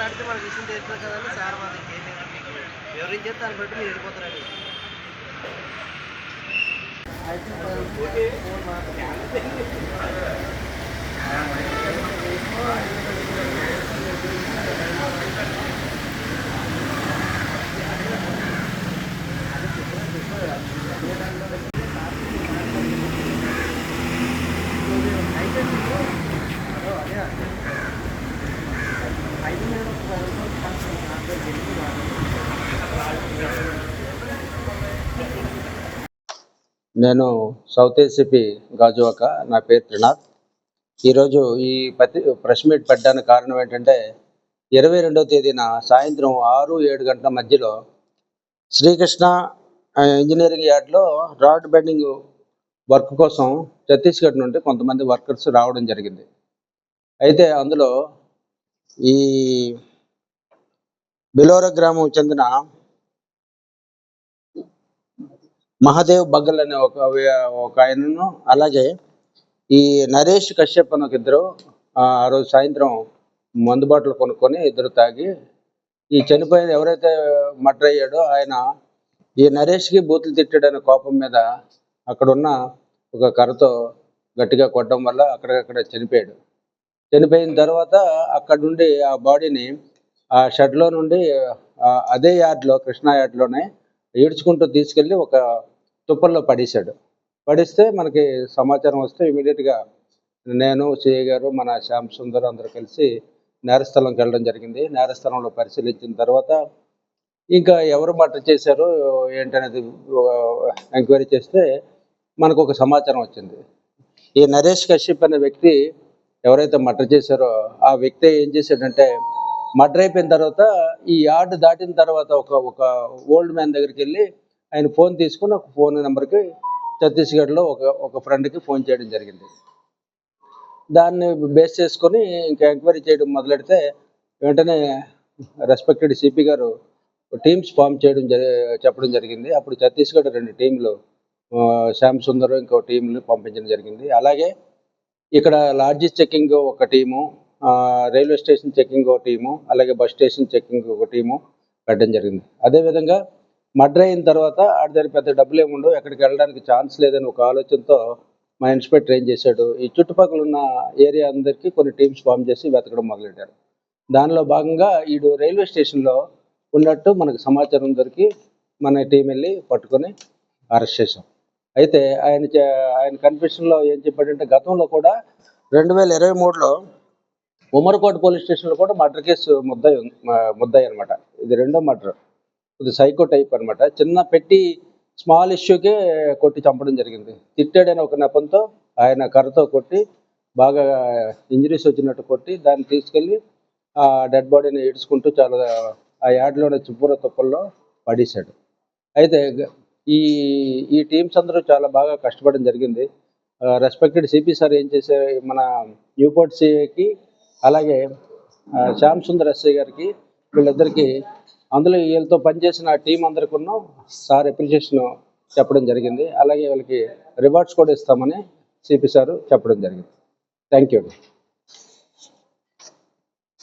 వాళ్ళ విషయం తెలిసిన కదండి సార్ వాళ్ళకి ఏం లేదు వివరించేది దాన్ని బట్టి మీరు వెళ్ళిపోతారండి అయితే ఫోన్ మాట్లాడండి నేను సౌత్ ఏసీపీ గాజువాక నా పేరు త్రినాథ్. ఈరోజు ఈ పత్రి ప్రెస్ మీట్ పెట్టడానికి కారణం ఏంటంటే ఇరవై రెండవ తేదీన సాయంత్రం ఆరు ఏడు గంటల మధ్యలో శ్రీకృష్ణ ఇంజనీరింగ్ యార్డ్లో రాడ్ బెండింగ్ వర్క్ కోసం ఛత్తీస్గఢ్ నుండి కొంతమంది వర్కర్స్ రావడం జరిగింది. అయితే అందులో ఈ బిలోర గ్రామం చెందిన మహాదేవ్ బగ్గల్ అనే ఒక ఒక ఆయనను అలాగే ఈ నరేష్ కశ్యప్ అని ఒక ఇద్దరు ఆ రోజు సాయంత్రం మందు బాటలు కొనుక్కొని ఇద్దరు తాగి ఈ చనిపోయిన ఎవరైతే మర్డర్ అయ్యాడో ఆయన ఈ నరేష్కి బూతులు తిట్టాడనే కోపం మీద అక్కడున్న ఒక కర్రతో గట్టిగా కొట్టడం వల్ల అక్కడికక్కడ చనిపోయాడు. చనిపోయిన తర్వాత అక్కడ నుండి ఆ బాడీని ఆ షెడ్లో నుండి అదే యార్డ్లో కృష్ణా యార్డ్లోనే ఈడ్చుకుంటూ తీసుకెళ్ళి ఒక తుప్పల్లో పడేశాడు. పడిస్తే మనకి సమాచారం వస్తే ఇమీడియట్గా నేను సిఐ గారు మన శ్యామ్ సుందర్ అందరూ కలిసి నేరస్థలంకి వెళ్ళడం జరిగింది. నేరస్థలంలో పరిశీలించిన తర్వాత ఇంకా ఎవరు మర్డర్ చేశారు ఏంటనేది ఎంక్వైరీ చేస్తే మనకు ఒక సమాచారం వచ్చింది. ఈ నరేష్ కశ్యప్ అనే వ్యక్తి ఎవరైతే మర్డర్ చేశారో ఆ వ్యక్తి ఏం చేశాడంటే మర్డర్ అయిపోయిన తర్వాత ఈ యార్డ్ దాటిన తర్వాత ఒక ఒక ఓల్డ్ మ్యాన్ దగ్గరికి వెళ్ళి ఆయన ఫోన్ తీసుకుని ఒక ఫోన్ నెంబర్కి ఛత్తీస్గఢ్లో ఒక ఒక ఫ్రెండ్కి ఫోన్ చేయడం జరిగింది. దాన్ని బేస్ చేసుకొని ఇంకా ఎంక్వైరీ చేయడం మొదలెడితే వెంటనే రెస్పెక్టెడ్ సిపి గారు టీమ్స్ ఫామ్ చేయడం జరి చెప్పడం జరిగింది. అప్పుడు ఛత్తీస్గఢ్ రెండు టీంలు శ్యామ్ సుందర్ ఇంకో టీంని పంపించడం జరిగింది. అలాగే ఇక్కడ లాడ్జీ చెకింగ్ ఒక టీము రైల్వే స్టేషన్ చెకింగ్ ఒక టీము అలాగే బస్ స్టేషన్ చెకింగ్ ఒక టీము పెట్టడం జరిగింది. అదేవిధంగా మర్డర్ అయిన తర్వాత ఆడి దగ్గర పెద్ద డబ్బులు ఏముండవు ఎక్కడికి వెళ్ళడానికి ఛాన్స్ లేదని ఒక ఆలోచనతో మా ఇన్స్పెక్టర్ ఏం చేశాడు. ఈ చుట్టుపక్కల ఉన్న ఏరియా అందరికీ కొన్ని టీమ్స్ ఫామ్ చేసి వెతకడం మొదలెట్టారు. దానిలో భాగంగా ఈడు రైల్వే స్టేషన్లో ఉన్నట్టు మనకు సమాచారం దొరికి మన టీం వెళ్ళి పట్టుకొని అరెస్ట్ చేశాం. అయితే ఆయన ఆయన కన్ఫ్యూషన్లో ఏం చెప్పాడంటే గతంలో కూడా రెండు వేల ఇరవై మూడులో ఉమర్కోట్ పోలీస్ స్టేషన్లో కూడా మర్డర్ కేసు ముద్దాయి ఉంది- ముద్దాయి అనమాట ఇది రెండో మర్డర్. ఇది సైకో టైప్ అనమాట చిన్న పెట్టి స్మాల్ ఇష్యూకే కొట్టి చంపడం జరిగింది. తిట్టాడని ఒక నెపంతో ఆయన కర్రతో కొట్టి బాగా ఇంజరీస్ వచ్చినట్టు కొట్టి దాన్ని తీసుకెళ్ళి ఆ డెడ్ బాడీని ఏడ్చుకుంటూ చాలా ఆ యాడ్లోనే చుప్పూర తుప్పల్లో పడేశాడు. అయితే ఈ ఈ టీమ్స్ అందరూ చాలా బాగా కష్టపడడం జరిగింది. రెస్పెక్టెడ్ సిపి సార్ ఏం చేసే మన న్యూపోర్ట్ సిఐకి అలాగే శ్యామ్ సుందర్ ఎస్ఐ గారికి వీళ్ళిద్దరికీ అందులో వీళ్ళతో పనిచేసిన టీం అందరికీ సార్ అప్రిషియేషన్ చెప్పడం జరిగింది. అలాగే వీళ్ళకి రివార్డ్స్ కూడా ఇస్తామని సిపి సారు చెప్పడం జరిగింది. Thank you